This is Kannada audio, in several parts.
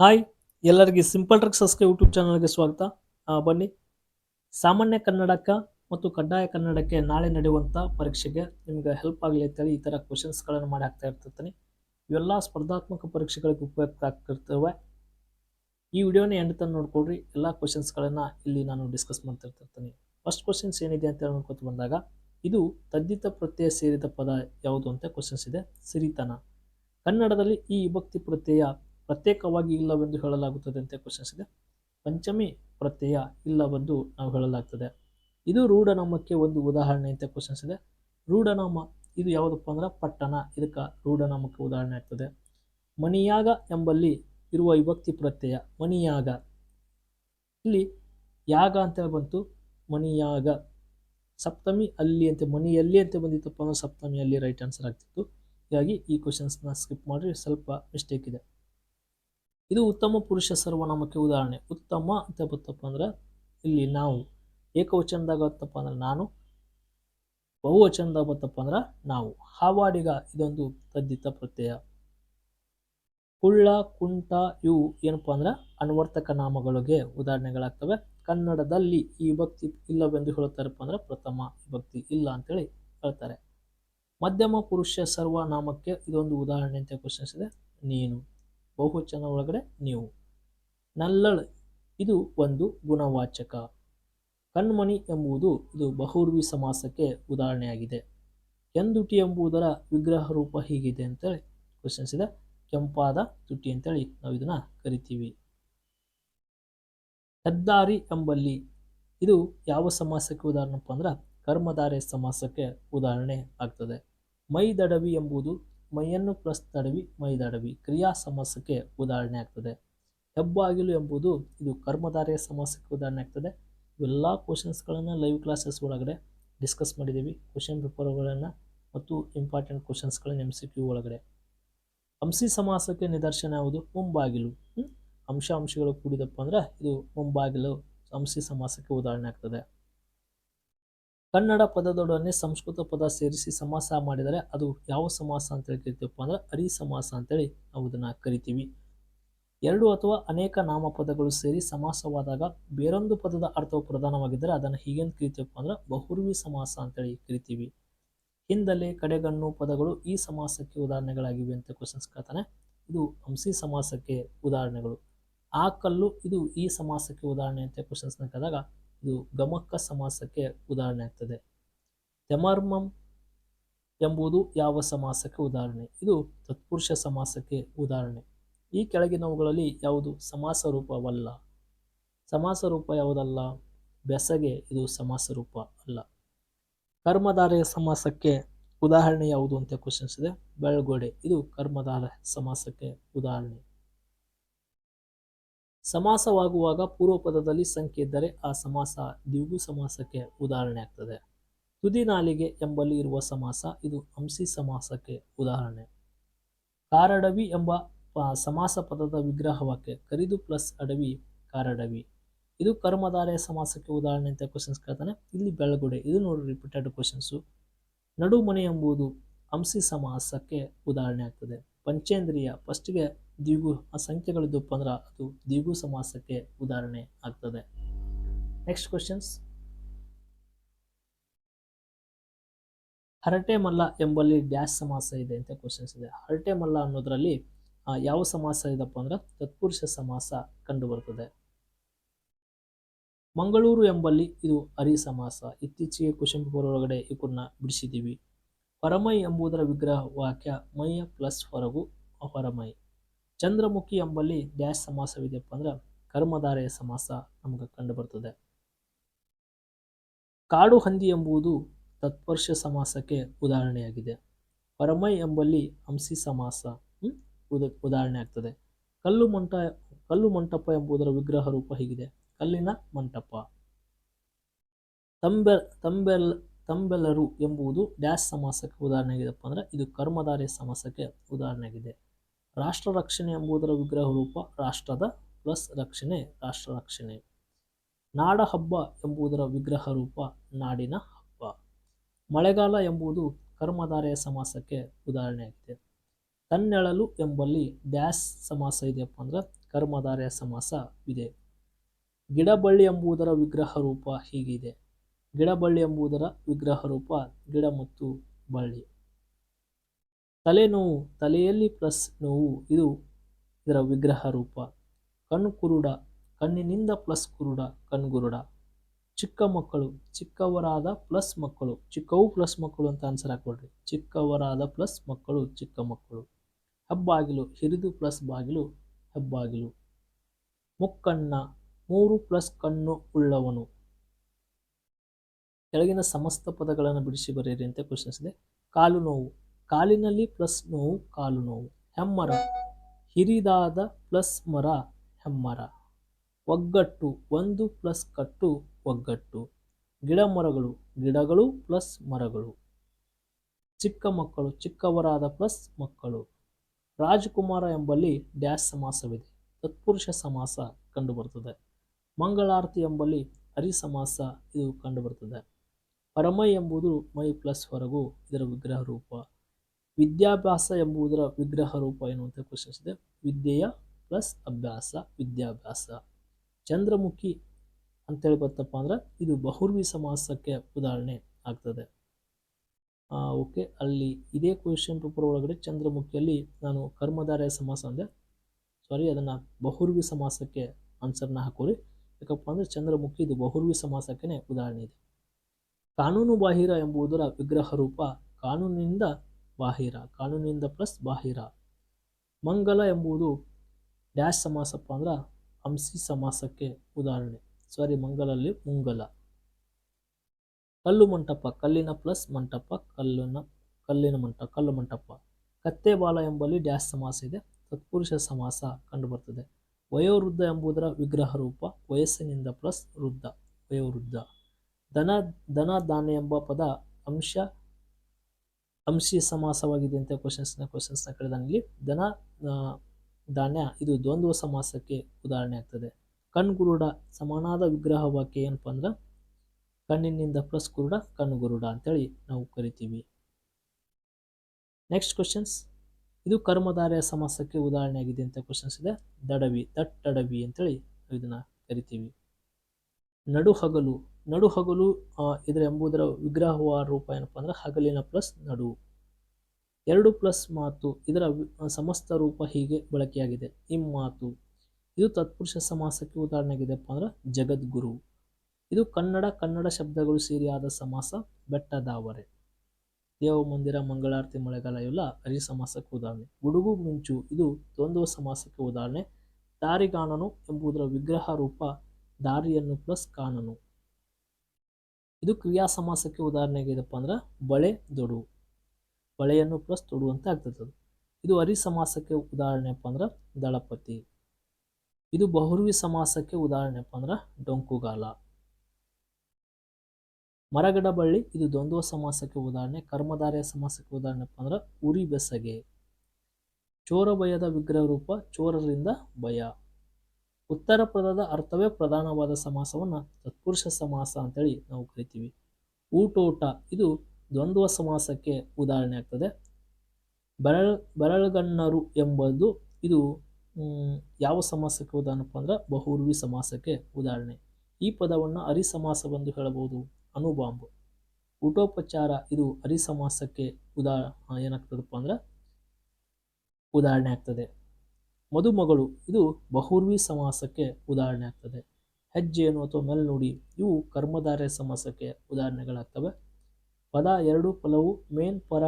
ಹಾಯ್, ಎಲ್ಲರಿಗೆ ಸಿಂಪಲ್ ಟ್ರಿಕ್ ಸಬ್ಸ್ಕ್ರೈಬ್ ಯೂಟ್ಯೂಬ್ ಚಾನಲ್ಗೆ ಸ್ವಾಗತ. ಬನ್ನಿ. ಸಾಮಾನ್ಯ ಕನ್ನಡಕ್ಕೆ ಮತ್ತು ಕಡ್ಡಾಯ ಕನ್ನಡಕ್ಕೆ ನಾಳೆ ನಡೆಯುವಂಥ ಪರೀಕ್ಷೆಗೆ ನಿಮ್ಗೆ ಹೆಲ್ಪ್ ಆಗಲಿ ಅಂತೇಳಿ ಈ ಥರ ಕ್ವಶನ್ಸ್ಗಳನ್ನು ಮಾಡಿ ಹಾಕ್ತಾ ಇರ್ತಿರ್ತೀನಿ ಇವೆಲ್ಲ ಸ್ಪರ್ಧಾತ್ಮಕ ಪರೀಕ್ಷೆಗಳಿಗೆ ಉಪಯುಕ್ತ ಆಗ್ತಿರ್ತವೆ. ಈ ವಿಡಿಯೋನ ಎಂಡ್ ತನಕ ನೋಡ್ಕೊಳ್ರಿ. ಎಲ್ಲ ಕ್ವಶನ್ಸ್ಗಳನ್ನು ಇಲ್ಲಿ ನಾನು ಡಿಸ್ಕಸ್ ಮಾಡ್ತಿರ್ತಿರ್ತೀನಿ ಫಸ್ಟ್ ಕ್ವಶನ್ಸ್ ಏನಿದೆ ಅಂತ ನೋಡ್ಕೊತ ಬಂದಾಗ, ಇದು ತದ್ದಿತ ಪ್ರತ್ಯಯ ಸೇರಿದ ಪದ ಯಾವುದು ಅಂತ ಕ್ವಶನ್ಸ್ ಇದೆ. ಸಿರಿತನ. ಕನ್ನಡದಲ್ಲಿ ಈ ವಿಭಕ್ತಿ ಪ್ರತ್ಯಯ ಪ್ರತ್ಯೇಕವಾಗಿ ಇಲ್ಲವೆಂದು ಹೇಳಲಾಗುತ್ತದೆ ಅಂತ ಕ್ವಶನ್ಸ್ ಇದೆ. ಪಂಚಮಿ ಪ್ರತ್ಯಯ ಇಲ್ಲವೆಂದು ನಾವು ಹೇಳಲಾಗ್ತದೆ. ಇದು ರೂಢನಾಮಕ್ಕೆ ಒಂದು ಉದಾಹರಣೆ ಅಂತ ಕ್ವಶನ್ಸ್ ಇದೆ. ರೂಢನಾಮ ಇದು ಯಾವುದಪ್ಪ ಅಂದ್ರೆ ಪಟ್ಟಣ, ಇದಕ್ಕೆ ರೂಢನಾಮಕ್ಕೆ ಉದಾಹರಣೆ ಆಗ್ತದೆ. ಮಣಿಯಾಗ ಎಂಬಲ್ಲಿ ಇರುವ ವಿಭಕ್ತಿ ಪ್ರತ್ಯಯ, ಮಣಿಯಾಗ. ಇಲ್ಲಿ ಯಾಗ ಅಂತ ಬಂತು, ಮಣಿಯಾಗ. ಸಪ್ತಮಿ ಅಲ್ಲಿ ಅಂತ, ಮಣಿಯಲ್ಲಿ ಅಂತ ಬಂದಿತ್ತಪ್ಪ ಅಂದ್ರೆ ಸಪ್ತಮಿಯಲ್ಲಿ ರೈಟ್ ಆನ್ಸರ್ ಆಗ್ತಿತ್ತು. ಹೀಗಾಗಿ ಈ ಕ್ವಶನ್ಸ್ನ ಸ್ಕಿಪ್ ಮಾಡಿ ಸ್ವಲ್ಪ ಮಿಸ್ಟೇಕ್ ಇದೆ. ಇದು ಉತ್ತಮ ಪುರುಷ ಸರ್ವನಾಮಕ್ಕೆ ಉದಾಹರಣೆ. ಉತ್ತಮ ಅಂತ ಬತ್ತಪ್ಪ ಅಂದ್ರೆ, ಇಲ್ಲಿ ನಾವು ಏಕವಚನದಾಗ ಬತ್ತಪ್ಪ ಅಂದ್ರೆ ನಾನು, ಬಹುವಚನದಾಗ ಬತ್ತಪ್ಪ ಅಂದ್ರೆ ನಾವು. ಹಾವಾಡಿಗ ಇದೊಂದು ತದ್ದಿತ ಪ್ರತ್ಯಯ. ಕುಳ್ಳ, ಕುಂಟ ಇವು ಏನಪ್ಪ ಅಂದ್ರೆ ಅನ್ವರ್ತಕ ನಾಮಗಳಿಗೆ ಉದಾಹರಣೆಗಳಾಗ್ತವೆ. ಕನ್ನಡದಲ್ಲಿ ಈ ವಿಭಕ್ತಿ ಇಲ್ಲವೆಂದು ಹೇಳುತ್ತಾರಪ್ಪ ಅಂದ್ರೆ ಪ್ರಥಮ ವಿಭಕ್ತಿ ಇಲ್ಲ ಅಂತೇಳಿ ಹೇಳ್ತಾರೆ. ಮಧ್ಯಮ ಪುರುಷ ಸರ್ವನಾಮಕ್ಕೆ ಇದೊಂದು ಉದಾಹರಣೆ ಅಂತ ಪ್ರಶ್ನಿಸಿದೆ ನೀನು. ಬಹುವಚನ ಒಳಗಡೆ ನೀವು. ನಲ್ಲಳ್, ಇದು ಒಂದು ಗುಣವಾಚಕ. ಕಣ್ಮಣಿ ಎಂಬುದು ಇದು ಬಹುರ್ವಿ ಸಮಾಸಕ್ಕೆ ಉದಾಹರಣೆಯಾಗಿದೆ. ಕೆಂದುಟಿ ಎಂಬುದರ ವಿಗ್ರಹ ರೂಪ ಹೀಗಿದೆ ಅಂತೇಳಿ ಕ್ವಶನ್ಸ್ ಇದೆ ಕೆಂಪಾದ ತುಟಿ ಅಂತೇಳಿ ನಾವು ಇದನ್ನ ಕರಿತೀವಿ. ಹೆದ್ದಾರಿ ಎಂಬಲ್ಲಿ, ಇದು ಯಾವ ಸಮಾಸಕ್ಕೆ ಉದಾಹರಣೆಪ್ಪ ಅಂದ್ರೆ ಕರ್ಮಧಾರೆ ಸಮಾಸಕ್ಕೆ ಉದಾಹರಣೆ ಆಗ್ತದೆ. ಮೈದಡವಿ ಎಂಬುದು ಮೈಯನ್ನು ಪ್ಲಸ್ ತಡವಿ ಮೈದಡವಿ. ಕ್ರಿಯಾ ಸಮಾಸಕ್ಕೆ ಉದಾಹರಣೆ ಆಗ್ತದೆ. ಹೆಬ್ಬಾಗಿಲು ಎಂಬುದು ಇದು ಕರ್ಮಧಾರೆಯ ಸಮಾಸಕ್ಕೆ ಉದಾಹರಣೆ ಆಗ್ತದೆ. ಇವೆಲ್ಲ ಕ್ವಶನ್ಸ್ಗಳನ್ನು ಲೈವ್ ಕ್ಲಾಸಸ್ ಒಳಗಡೆ ಡಿಸ್ಕಸ್ ಮಾಡಿದ್ದೀವಿ. ಕ್ವಶನ್ ಪೇಪರ್ಗಳನ್ನು ಮತ್ತು ಇಂಪಾರ್ಟೆಂಟ್ ಕ್ವಶನ್ಸ್ಗಳನ್ನ ಎಂ ಸಿ ಕ್ಯೂ ಒಳಗಡೆ. ಅಂಶಿ ಸಮಾಸಕ್ಕೆ ನಿದರ್ಶನ ಯಾವುದು? ಮುಂಬಾಗಿಲು? ಅಂಶ ಅಂಶಗಳು ಕೂಡಿದಪ್ಪ ಅಂದ್ರೆ ಇದು ಮುಂಬಾಗಿಲು ಅಂಶಿ ಸಮಾಸಕ್ಕೆ ಉದಾಹರಣೆ ಆಗ್ತದೆ. ಕನ್ನಡ ಪದದೊಡನೆ ಸಂಸ್ಕೃತ ಪದ ಸೇರಿಸಿ ಸಮಾಸ ಮಾಡಿದರೆ ಅದು ಯಾವ ಸಮಾಸ ಅಂತೇಳಿ ಕರಿತೀವಪ್ಪ ಅಂದ್ರೆ ಅರಿ ಸಮಾಸ ಅಂತೇಳಿ ನಾವು ಇದನ್ನು ಕರಿತೀವಿ. ಎರಡು ಅಥವಾ ಅನೇಕ ನಾಮಪದಗಳು ಸೇರಿ ಸಮಾಸವಾದಾಗ ಬೇರೊಂದು ಪದದ ಅರ್ಥವು ಪ್ರಧಾನವಾಗಿದ್ದರೆ ಅದನ್ನು ಹೀಗೇನು ಕರಿತೀವಪ್ಪ ಅಂದ್ರೆ ಬಹುರ್ವಿ ಸಮಾಸ ಅಂತೇಳಿ ಕರಿತೀವಿ. ಹಿಂದಲೆ ಕಡೆಗಣ್ಣು ಪದಗಳು ಈ ಸಮಾಸಕ್ಕೆ ಉದಾಹರಣೆಗಳಾಗಿವೆ ಅಂತ ಕ್ವಶನ್ಸ್ ಕೇಳ್ತಾನೆ. ಇದು ಹಂಸಿ ಸಮಾಸಕ್ಕೆ ಉದಾಹರಣೆಗಳು. ಆ ಕಲ್ಲು ಇದು ಈ ಸಮಾಸಕ್ಕೆ ಉದಾಹರಣೆ ಅಂತ ಕ್ವಶನ್ಸ್ನ ಕೇಳಿದಾಗ ಇದು ಗಮಕ ಸಮಾಸಕ್ಕೆ ಉದಾಹರಣೆ ಆಗ್ತದೆ. ತೆಮರ್ಮಂ ಎಂಬುದು ಯಾವ ಸಮಾಸಕ್ಕೆ ಉದಾಹರಣೆ? ಇದು ತತ್ಪುರುಷ ಸಮಾಸಕ್ಕೆ ಉದಾಹರಣೆ. ಈ ಕೆಳಗಿನವುಗಳಲ್ಲಿ ಯಾವುದು? ಸಮಾಸ ರೂಪವಲ್ಲ ಸಮಾಸ ರೂಪ ಯಾವುದಲ್ಲ? ಬೆಸಗೆ ಇದು ಸಮಾಸ ರೂಪ ಅಲ್ಲ. ಕರ್ಮಧಾರೆಯ ಸಮಾಸಕ್ಕೆ ಉದಾಹರಣೆ ಯಾವುದು ಅಂತ ಕ್ವಶನ್ಸ್ ಇದೆ. ಬೆಳಗೋಡೆ, ಇದು ಕರ್ಮಧಾರ ಸಮಾಸಕ್ಕೆ ಉದಾಹರಣೆ. ಸಮಾಸವಾಗುವಾಗ ಪೂರ್ವ ಪದದಲ್ಲಿ ಸಂಖ್ಯೆ ಇದ್ದರೆ ಆ ಸಮಾಸ ದ್ವಿಗು ಸಮಾಸಕ್ಕೆ ಉದಾಹರಣೆ ಆಗ್ತದೆ. ತುದಿ ನಾಲಿಗೆ ಎಂಬಲ್ಲಿ ಇರುವ ಸಮಾಸ, ಇದು ಹಂಸಿ ಸಮಾಸಕ್ಕೆ ಉದಾಹರಣೆ. ಕಾರಡವಿ ಎಂಬ ಸಮಾಸ ಪದದ ವಿಗ್ರಹವಾಕ್ಯ ಕರಿದು ಪ್ಲಸ್ ಅಡವಿ ಕಾರಡವಿ. ಇದು ಕರ್ಮಧಾರೆಯ ಸಮಾಸಕ್ಕೆ ಉದಾಹರಣೆ ಅಂತ ಕ್ವಶನ್ಸ್ ಕೇಳ್ತಾನೆ. ಇಲ್ಲಿ ಬೆಳಗುಡೆ, ಇದು ನೋಡಿ ರಿಪೀಟೆಡ್ ಕ್ವಶನ್ಸು ನಡುಮನೆ ಎಂಬುದು ಹಂಸಿ ಸಮಾಸಕ್ಕೆ ಉದಾಹರಣೆ ಆಗ್ತದೆ. ಪಂಚೇಂದ್ರಿಯ ಫಸ್ಟ್ಗೆ ದ್ವಿಗು ಆ ಸಂಖ್ಯೆಗಳಿದ್ದಪ್ಪ ಅಂದ್ರೆ ಅದು ದ್ವಿಗು ಸಮಾಸಕ್ಕೆ ಉದಾಹರಣೆ ಆಗ್ತದೆ. ನೆಕ್ಸ್ಟ್ ಕ್ವಶನ್ಸ್ ಹರಟೆ ಮಲ್ಲ ಎಂಬಲ್ಲಿ ಡ್ಯಾಸ್ ಸಮಾಸ ಇದೆ ಅಂತ ಕ್ವಶನ್ಸ್ ಇದೆ. ಹರಟೆ ಮಲ್ಲ ಅನ್ನೋದ್ರಲ್ಲಿ ಯಾವ ಸಮಾಸ ಇದಪ್ಪ ಅಂದ್ರೆ ತತ್ಪುರುಷ ಸಮಾಸ ಕಂಡು ಬರ್ತದೆ ಮಂಗಳೂರು ಎಂಬಲ್ಲಿ ಇದು ಅರಿ ಸಮಾಸ. ಇತ್ತೀಚೆಗೆ ಒಳಗಡೆ ಇವನ್ನ ಬಿಡಿಸಿದ್ದೀವಿ. ಹೊರಮೈ ಎಂಬುದರ ವಿಗ್ರಹ ವಾಕ್ಯ ಮೈಯ ಪ್ಲಸ್ ಹೊರಗು ಹೊರಮೈ ಚಂದ್ರಮುಖಿ ಎಂಬಲ್ಲಿ ಡ್ಯಾಶ್ ಸಮಾಸವಿದೆಯಪ್ಪ ಅಂದ್ರೆ ಕರ್ಮಧಾರೆಯ ಸಮಾಸ ನಮಗೆ ಕಂಡು ಬರ್ತದೆ ಕಾಡು ಹಂದಿ ಎಂಬುದು ತತ್ಪರ್ಶ ಸಮಾಸಕ್ಕೆ ಉದಾಹರಣೆಯಾಗಿದೆ. ಪರಮೈ ಎಂಬಲ್ಲಿ ಹಂಸಿ ಸಮಾಸ ಉದಾಹರಣೆ ಆಗ್ತದೆ. ಕಲ್ಲು ಮಂಟ, ಕಲ್ಲು ಮಂಟಪ ಎಂಬುದರ ವಿಗ್ರಹ ರೂಪ ಹೀಗಿದೆ. ಕಲ್ಲಿನ ಮಂಟಪ. ತಂಬೆ, ತಂಬೆಲ್, ತಂಬೆಲರು ಎಂಬುದು ಡ್ಯಾಶ್ ಸಮಾಸಕ್ಕೆ ಉದಾಹರಣೆ ಆಗಿದೆಪ್ಪ ಅಂದ್ರೆ ಇದು ಕರ್ಮಧಾರೆ ಸಮಾಸಕ್ಕೆ ಉದಾಹರಣೆ ಆಗಿದೆ ರಾಷ್ಟ್ರ ರಕ್ಷಣೆ ಎಂಬುದರ ವಿಗ್ರಹ ರೂಪ ರಾಷ್ಟ್ರದ ಪ್ಲಸ್ ರಕ್ಷಣೆ, ರಾಷ್ಟ್ರ ರಕ್ಷಣೆ. ನಾಡ ಹಬ್ಬ ಎಂಬುದರ ವಿಗ್ರಹ ರೂಪ ನಾಡಿನ ಹಬ್ಬ. ಮಳೆಗಾಲ ಎಂಬುದು ಕರ್ಮಧಾರೆಯ ಸಮಾಸಕ್ಕೆ ಉದಾಹರಣೆಯಾಗಿದೆ. ತನ್ನೆಳಲು ಎಂಬಲ್ಲಿ ಡ್ಯಾಸ್ ಸಮಾಸ ಇದೆಯಪ್ಪ ಅಂದ್ರೆ ಸಮಾಸ ಇದೆ. ಗಿಡಬಳ್ಳಿ ಎಂಬುದರ ವಿಗ್ರಹ ರೂಪ ಹೀಗಿದೆ. ಗಿಡಬಳ್ಳಿ ಎಂಬುದರ ವಿಗ್ರಹ ರೂಪ ಗಿಡ ಮತ್ತು ಬಳ್ಳಿ. ತಲೆನೋವು, ತಲೆಯಲ್ಲಿ ಪ್ಲಸ್ ನೋವು, ಇದು ಇದರ ವಿಗ್ರಹ ರೂಪ. ಕಣ್ಣು ಕುರುಡ, ಕಣ್ಣಿನಿಂದ ಪ್ಲಸ್ ಕುರುಡ ಕಣ್ಗುರುಡ ಚಿಕ್ಕ ಮಕ್ಕಳು, ಚಿಕ್ಕವರಾದ ಪ್ಲಸ್ ಮಕ್ಕಳು. ಚಿಕ್ಕವು ಪ್ಲಸ್ ಮಕ್ಕಳು ಅಂತ ಆನ್ಸರ್ ಹಾಕೊಳ್ರಿ ಚಿಕ್ಕವರಾದ ಪ್ಲಸ್ ಮಕ್ಕಳು, ಚಿಕ್ಕ ಮಕ್ಕಳು. ಹೆಬ್ಬಾಗಿಲು, ಹಿರಿದು ಪ್ಲಸ್ ಬಾಗಿಲು, ಹೆಬ್ಬಾಗಿಲು. ಮುಕ್ಕಣ್ಣ, ಮೂರು ಪ್ಲಸ್ ಕಣ್ಣು ಉಳ್ಳವನು. ಕೆಳಗಿನ ಸಮಸ್ತ ಪದಗಳನ್ನು ಬಿಡಿಸಿ ಬರೆಯಿರಿ ಅಂತ ಕ್ವಶನ್ಸ್ ಇದೆ. ಕಾಲು ನೋವು. ಕಾಲಿನಲ್ಲಿ ಪ್ಲಸ್ ನೋವು, ಕಾಲು ನೋವು, ಹೆಮ್ಮರ, ಹಿರಿದಾದ ಪ್ಲಸ್ ಮರ, ಹೆಮ್ಮರ. ಒಗ್ಗಟ್ಟು, ಒಂದು ಪ್ಲಸ್ ಕಟ್ಟು, ಒಗ್ಗಟ್ಟು. ಗಿಡ ಮರಗಳು ಗಿಡಗಳು ಪ್ಲಸ್ ಮರಗಳು. ಚಿಕ್ಕ ಮಕ್ಕಳು, ಚಿಕ್ಕವರಾದ ಪ್ಲಸ್ ಮಕ್ಕಳು. ರಾಜಕುಮಾರ ಎಂಬಲ್ಲಿ ಡ್ಯಾಸ್ ಸಮಾಸವಿದೆ. ತತ್ಪುರುಷ ಸಮಾಸ ಕಂಡುಬರುತ್ತದೆ ಮಂಗಳಾರತಿ ಎಂಬಲ್ಲಿ ಹರಿ ಸಮಾಸ ಇದು ಕಂಡುಬರುತ್ತದೆ ಪರಮೈ ಎಂಬುದು ಮೈ ಪ್ಲಸ್ ಹೊರಗು ಇದರ ವಿಗ್ರಹ ರೂಪ. ವಿದ್ಯಾಭ್ಯಾಸ ಎಂಬುದರ ವಿಗ್ರಹ ರೂಪ ಏನು ಕ್ವಶನ್ಸ್ ಇದೆ ವಿದ್ಯೆಯ ಪ್ಲಸ್ ಅಭ್ಯಾಸ, ವಿದ್ಯಾಭ್ಯಾಸ. ಚಂದ್ರಮುಖಿ ಅಂತೇಳಿ ಬರ್ತಪ್ಪ ಅಂದ್ರೆ ಇದು ಬಹುರ್ವಿ ಸಮಾಸಕ್ಕೆ ಉದಾಹರಣೆ ಆಗ್ತದೆ. ಓಕೆ. ಅಲ್ಲಿ ಇದೇ ಕ್ವೆಶನ್ ಪೇಪರ್ ಒಳಗಡೆ ಚಂದ್ರಮುಖಿಯಲ್ಲಿ ನಾನು ಕರ್ಮಧಾರಯ ಸಮಾಸ ಅಂದೆ ಸಾರಿ ಅದನ್ನು ಬಹುರ್ವಿ ಸಮಾಸಕ್ಕೆ ಆನ್ಸರ್ನ ಹಾಕೋರಿ. ಯಾಕಪ್ಪ ಅಂದರೆ ಚಂದ್ರಮುಖಿ ಇದು ಬಹುರ್ವಿ ಸಮಾಸಕ್ಕೆ ಉದಾಹರಣೆ ಇದೆ. ಕಾನೂನು ಬಾಹಿರ ಎಂಬುದರ ವಿಗ್ರಹ ರೂಪ ಕಾನೂನಿನಿಂದ ಬಾಹಿರ, ಕಾನೂನಿನಿಂದ ಪ್ಲಸ್ ಬಾಹಿರ. ಮಂಗಲ ಎಂಬುದು ಡ್ಯಾಶ್ ಸಮಾಸಪ್ಪ ಅಂದ್ರೆ ಅಂಸಿ ಸಮಾಸಕ್ಕೆ ಉದಾಹರಣೆ. ಸಾರಿ ಮಂಗಲಲ್ಲಿ ಮುಂಗಲ. ಕಲ್ಲು ಮಂಟಪ, ಕಲ್ಲಿನ ಪ್ಲಸ್ ಮಂಟಪ ಕಲ್ಲಿನ ಕಲ್ಲಿನ ಮಂಟ, ಕಲ್ಲು ಮಂಟಪ. ಕತ್ತೆ ಬಾಲ ಎಂಬಲ್ಲಿ ಡ್ಯಾಶ್ ಸಮಾಸ ಇದೆ ತತ್ಪುರುಷ ಸಮಾಸ ಕಂಡುಬರ್ತದೆ. ವಯೋವೃದ್ಧ ಎಂಬುದರ ವಿಗ್ರಹ ರೂಪ, ವಯಸ್ಸಿನಿಂದ ಪ್ಲಸ್ ವೃದ್ಧ, ವಯೋವೃದ್ಧ. ದನ ದನ ದಾನ ಎಂಬ ಪದ ಅಂಶ ಅಂಶಿ ಸಮಾಸವಾಗಿದೆ ಅಂತ ಕ್ವಶನ್ಸ್ನ ಕ್ವಶನ್ಸ್ನ ಇಲ್ಲಿ ದನ ಧಾನ್ಯ ಇದು ದ್ವಂದ್ವ ಸಮಾಸಕ್ಕೆ ಉದಾಹರಣೆ ಆಗ್ತದೆ. ಕಣ್ಗುರುಡ ಸಮಾನಾದ ವಿಗ್ರಹ ವಾಕ್ಯ ಏನಪ್ಪ ಅಂದ್ರೆ ಕಣ್ಣಿನಿಂದ ಪ್ಲಸ್ ಕುರುಡ ಕಣ್ಣುಗುರುಡ ಅಂತೇಳಿ ನಾವು ಕರಿತೀವಿ. ನೆಕ್ಸ್ಟ್ ಕ್ವಶನ್ಸ್ ಇದು ಕರ್ಮಧಾರೆಯ ಸಮಾಸಕ್ಕೆ ಉದಾಹರಣೆ ಆಗಿದೆ ಅಂತ ಕ್ವಶನ್ಸ್ ಇದೆ. ದಡವಿ, ದಟ್ಟಡವಿ ಅಂತೇಳಿ ಇದನ್ನ ಕರಿತೀವಿ. ನಡು ಹಗಲು ನಡು ಹಗಲು ಇದರ ಎಂಬುದರ ವಿಗ್ರಹವ ರೂಪ ಏನಪ್ಪ ಅಂದರೆ ಹಗಲಿನ ಪ್ಲಸ್ ನಡು. ಎರಡು ಪ್ಲಸ್ ಮಾತು, ಇದರ ಸಮಸ್ತ ರೂಪ ಹೀಗೆ ಬಳಕೆಯಾಗಿದೆ. ಇಮ್ಮಾತು ಇದು ತತ್ಪುರುಷ ಸಮಾಸಕ್ಕೆ ಉದಾಹರಣೆಯಾಗಿದೆಪ್ಪ ಅಂದರೆ ಜಗದ್ಗುರು. ಇದು ಕನ್ನಡ ಕನ್ನಡ ಶಬ್ದಗಳು ಸೇರಿಯಾದ ಸಮಾಸ ಬೆಟ್ಟದಾವರೆ. ದೇವ ಮಂದಿರ, ಮಂಗಳಾರತಿ, ಮಳೆಗಾಲ, ಇವೆಲ್ಲ ಹರಿ ಸಮಾಸಕ್ಕೆ ಉದಾಹರಣೆ. ಗುಡುಗು, ಮಿಂಚು, ಇದು ದ್ವಂದ್ವ ಸಮಾಸಕ್ಕೆ ಉದಾಹರಣೆ. ದಾರಿಗಾಣನು ಎಂಬುದರ ವಿಗ್ರಹ ರೂಪ ದಾರಿಯನ್ನು ಪ್ಲಸ್ ಕಾನನು. ಇದು ಕ್ರಿಯಾ ಸಮಾಸಕ್ಕೆ ಉದಾಹರಣೆ ಆಗಿದೆಪ್ಪ ಅಂದ್ರೆ ಬಳೆ ದೊಡು ಬಳೆಯನ್ನು ಪ್ಲಸ್ ತೊಡು ಅಂತ ಆಗ್ತದೆ. ಇದು ಅರಿ ಸಮಾಸಕ್ಕೆ ಉದಾಹರಣೆಪ್ಪ ಅಂದ್ರೆ ದಳಪತಿ. ಇದು ಬಹುರ್ವಿ ಸಮಾಸಕ್ಕೆ ಉದಾಹರಣೆಪ್ಪ ಅಂದ್ರೆ ಡೊಂಕುಗಾಲ. ಮರಗಡ ಬಳ್ಳಿ ಇದು ದ್ವಂದ್ವ ಸಮಾಸಕ್ಕೆ ಉದಾಹರಣೆ. ಕರ್ಮಧಾರೆಯ ಸಮಾಸಕ್ಕೆ ಉದಾಹರಣೆಪ್ಪ ಅಂದ್ರೆ ಉರಿ ಬೆಸಗೆ. ಚೋರ ಭಯದ ವಿಗ್ರಹ ರೂಪ ಚೋರರಿಂದ ಭಯ. ಉತ್ತರ ಪದದ ಅರ್ಥವೇ ಪ್ರಧಾನವಾದ ಸಮಾಸವನ್ನು ತತ್ಪುರುಷ ಸಮಾಸ ಅಂತೇಳಿ ನಾವು ಕರಿತೀವಿ. ಊಟೋಟ, ಇದು ದ್ವಂದ್ವ ಸಮಾಸಕ್ಕೆ ಉದಾಹರಣೆ ಆಗ್ತದೆ. ಬರಳ್ ಬರಳಗಣ್ಣರು ಎಂಬುದು ಇದು ಯಾವ ಸಮಾಸಕ್ಕೆ ಉದಾಹರಣೆ ಅಂದ್ರೆ ಬಹುರ್ವಿ ಸಮಾಸಕ್ಕೆ ಉದಾಹರಣೆ. ಈ ಪದವನ್ನು ಅರಿಸಮಾಸವೆಂದು ಹೇಳಬಹುದು. ಅನುಬಾಂಬು. ಊಟೋಪಚಾರ, ಇದು ಅರಿಸಮಾಸಕ್ಕೆ ಉದಾ, ಏನಾಗ್ತದಪ್ಪ ಅಂದ್ರೆ ಉದಾಹರಣೆ ಆಗ್ತದೆ. ಮದುಮಗಳು, ಇದು ಬಹುರ್ವಿ ಸಮಾಸಕ್ಕೆ ಉದಾಹರಣೆ ಆಗ್ತದೆ. ಹೆಜ್ಜೆಯನ್ನು ಅಥವಾ ಮೆಲ್ನುಡಿ, ಇವು ಕರ್ಮಧಾರ್ಯ ಸಮಾಸಕ್ಕೆ ಉದಾಹರಣೆಗಳಾಗ್ತವೆ. ಪದ ಎರಡು, ಫಲವು ಮೇನ್, ಪರ.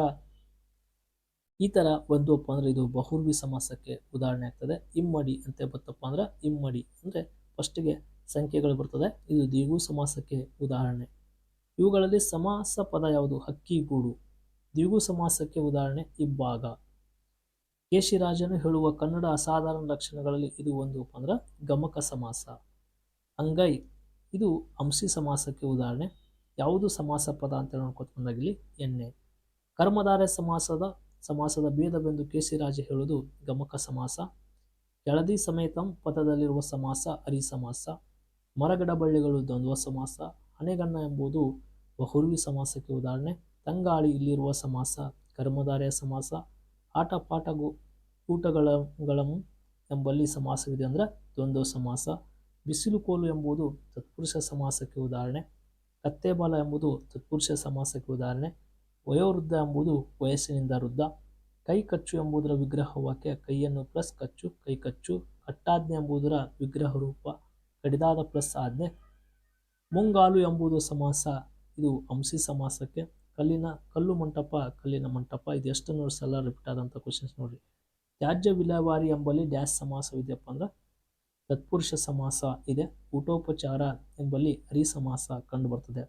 ಈ ಥರ ಬಂದವಪ್ಪ ಅಂದ್ರೆ ಇದು ಬಹುರ್ವಿ ಸಮಾಸಕ್ಕೆ ಉದಾಹರಣೆ ಆಗ್ತದೆ. ಇಮ್ಮಡಿ ಅಂತ ಬತ್ತಪ್ಪ ಅಂದ್ರೆ ಇಮ್ಮಡಿ ಅಂದರೆ ಫಸ್ಟಿಗೆ ಸಂಖ್ಯೆಗಳು ಬರ್ತದೆ. ಇದು ದ್ವಿಗು ಸಮಾಸಕ್ಕೆ ಉದಾಹರಣೆ. ಇವುಗಳಲ್ಲಿ ಸಮಾಸ ಪದ ಯಾವುದು? ಹಕ್ಕಿಗೂಡು ದ್ವಿಗು ಸಮಾಸಕ್ಕೆ ಉದಾಹರಣೆ ಇಬ್ಬಾಗ. ಕೇಶಿರಾಜನು ಹೇಳುವ ಕನ್ನಡ ಅಸಾಧಾರಣ ಲಕ್ಷಣಗಳಲ್ಲಿ ಇದು ಒಂದು ಅಂದ್ರೆ ಗಮಕ ಸಮಾಸ. ಅಂಗೈ, ಇದು ಅಂಶಿ ಸಮಾಸಕ್ಕೆ ಉದಾಹರಣೆ. ಯಾವುದು ಸಮಾಸ ಪದ ಅಂತ ನೋಡ್ಕೊತ ಬಂದಾಗಿಲ್ಲಿ ಎಣ್ಣೆ. ಕರ್ಮಧಾರೆ ಸಮಾಸದ ಸಮಾಸದ ಭೇದವೆಂದು ಕೇಸಿರಾಜ ಹೇಳುವುದು ಗಮಕ ಸಮಾಸ. ಕೆಳದಿ ಸಮೇತಂ ಪದದಲ್ಲಿರುವ ಸಮಾಸ ಅರಿ ಸಮಾಸ. ಮರಗಡ ಬಳ್ಳಿಗಳು ದ್ವಂದ್ವ ಸಮಾಸ. ಹಣೆಗಣ್ಣ ಎಂಬುದು ಬಹುರ್ವಿ ಸಮಾಸಕ್ಕೆ ಉದಾಹರಣೆ. ತಂಗಾಳಿ ಇಲ್ಲಿರುವ ಸಮಾಸ ಕರ್ಮಧಾರೆಯ ಸಮಾಸ. ಆಟ ಪಾಠ ಊಟಗಳ ಎಂಬಲ್ಲಿ ಸಮಾಸವಿದೆ ಅಂದರೆ ದ್ವಂದ್ವ ಸಮಾಸ. ಬಿಸಿಲು ಕೋಲು ಎಂಬುದು ತತ್ಪುರುಷ ಸಮಾಸಕ್ಕೆ ಉದಾಹರಣೆ. ಕತ್ತೆಬಾಲ ಎಂಬುದು ತತ್ಪುರುಷ ಸಮಾಸಕ್ಕೆ ಉದಾಹರಣೆ. ವಯೋವೃದ್ಧ ಎಂಬುದು ವಯಸ್ಸಿನಿಂದ ವೃದ್ಧ. ಕೈ ಕಚ್ಚು ಎಂಬುದರ ವಿಗ್ರಹ ವಾಕ್ಯ ಕೈಯನ್ನು ಪ್ಲಸ್ ಕಚ್ಚು, ಕೈ ಕಚ್ಚು. ಕಟ್ಟಾಜ್ಞೆ ಎಂಬುದರ ವಿಗ್ರಹ ರೂಪ. ಕಡಿದಾದ ಪ್ಲಸ್ ಆಜ್ಞೆ. ಮುಂಗಾಲು ಎಂಬುದು ಸಮಾಸ. ಇದು ಅಂಸಿ ಸಮಾಸಕ್ಕೆ. ಕಲ್ಲಿನ, ಕಲ್ಲು ಮಂಟಪ, ಕಲ್ಲಿನ ಮಂಟಪ ಇದು ಎಷ್ಟು ನೋಡಿ ಸಲ ರಿಪೀಟ್ ಆದಂಥ ಕ್ವಶನ್ಸ್ ನೋಡ್ರಿ. ತ್ಯಾಜ್ಯ ವಿಲೇವಾರಿ ಎಂಬಲ್ಲಿ ಡ್ಯಾಶ್ ಸಮಾಸವಿದೆಯಪ್ಪ ಅಂದ್ರೆ ತತ್ಪುರುಷ ಸಮಾಸ ಇದೆ, ಊಟೋಪಚಾರ ಎಂಬಲ್ಲಿ ಹರಿ ಸಮಾಸ ಕಂಡು ಬರ್ತದೆ.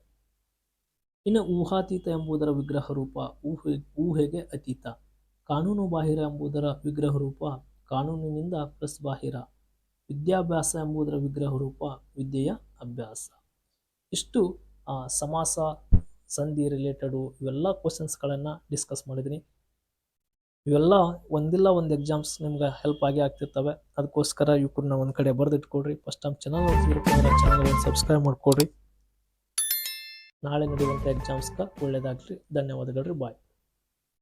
ಇನ್ನು ಊಹಾತೀತ ಎಂಬುದರ ವಿಗ್ರಹ ರೂಪ ಊಹೆ ಊಹೆಗೆ ಅತೀತ? ಕಾನೂನು ಬಾಹಿರ ಎಂಬುದರ ವಿಗ್ರಹ ರೂಪ, ಕಾನೂನಿನಿಂದ ಪ್ಲಸ್ ಬಾಹಿರ. ವಿದ್ಯಾಭ್ಯಾಸ ಎಂಬುದರ ವಿಗ್ರಹ ರೂಪ, ವಿದ್ಯೆಯ ಅಭ್ಯಾಸ. ಇಷ್ಟು ಸಮಾಸ ಸಂಧಿ ರಿಲೇಟೆಡು ಇವೆಲ್ಲ ಕ್ವಶನ್ಸ್ಗಳನ್ನು ಡಿಸ್ಕಸ್ ಮಾಡಿದ್ದೀನಿ ಇವೆಲ್ಲ ಒಂದಿಲ್ಲ ಒಂದು ಎಕ್ಸಾಮ್ಸ್ ನಿಮ್ಗೆ ಹೆಲ್ಪ್ ಆಗಿ ಆಗ್ತಿರ್ತವೆ. ಅದಕ್ಕೋಸ್ಕರ ಇವ್ರನ್ನ ಒಂದು ಕಡೆ ಬರೆದಿಟ್ಕೊಡ್ರಿ. ಫಸ್ಟ್ ಟೈಮ್ ಚೆನ್ನಾಗಿ ನೋಡ್ತಿರ್ಬೇಕು ಅಂದ್ರೆ ಚಾನಲ್ ಸಬ್ಸ್ಕ್ರೈಬ್ ಮಾಡ್ಕೊಡ್ರಿ. ನಾಳೆ ನಡೆಯುವಂಥ ಎಕ್ಸಾಮ್ಸ್ಗೆ ಒಳ್ಳೇದಾಗಲಿ. ಧನ್ಯವಾದಗಳು ರೀ ಬಾಯ್